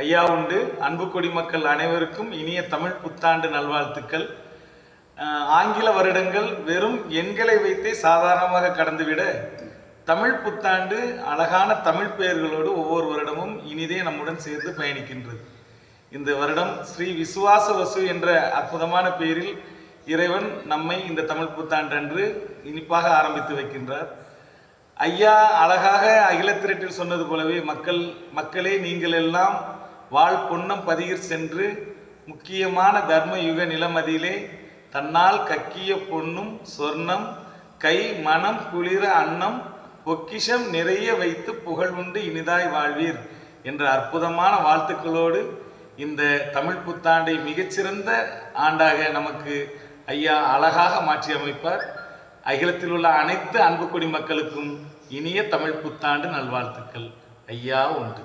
ஐயா உண்டு. அன்பு குடிமக்கள் அனைவருக்கும் இனிய தமிழ் புத்தாண்டு நல்வாழ்த்துக்கள். ஆங்கில வருடங்கள் வெறும் எண்களை வைத்தே சாதாரணமாக கடந்துவிட தமிழ் புத்தாண்டு அழகான தமிழ் பெயர்களோடு ஒவ்வொரு வருடமும் இனிதே நம்முடன் சேர்ந்து பயணிக்கின்றது. இந்த வருடம் ஸ்ரீ விசுவாச வசு என்ற அற்புதமான பெயரில் இறைவன் நம்மை இந்த தமிழ் புத்தாண்டு அன்று இனிப்பாக ஆரம்பித்து வைக்கின்றார். ஐயா அழகாக அகிலத்திரட்டில் சொன்னது போலவே மக்கள் மக்களே நீங்கள் எல்லாம் வாழ் பொன்னம் பதியிற் சென்று முக்கியமான தர்ம யுக நிலமதியிலே தன்னால் கக்கிய பொன்னும் சொர்ணம் கை மனம் குளிர அன்னம் பொக்கிஷம் நிறைய வைத்து புகழ் உண்டு இனிதாய் வாழ்வீர் என்ற அற்புதமான வாழ்த்துக்களோடு இந்த தமிழ் புத்தாண்டை மிகச்சிறந்த ஆண்டாக நமக்கு ஐயா அழகாக மாற்றி அமைப்பார். அகிலத்தில் உள்ள அனைத்து அன்பு குடி மக்களுக்கும் இனிய தமிழ் புத்தாண்டு நல்வாழ்த்துக்கள். ஐயா உண்டு.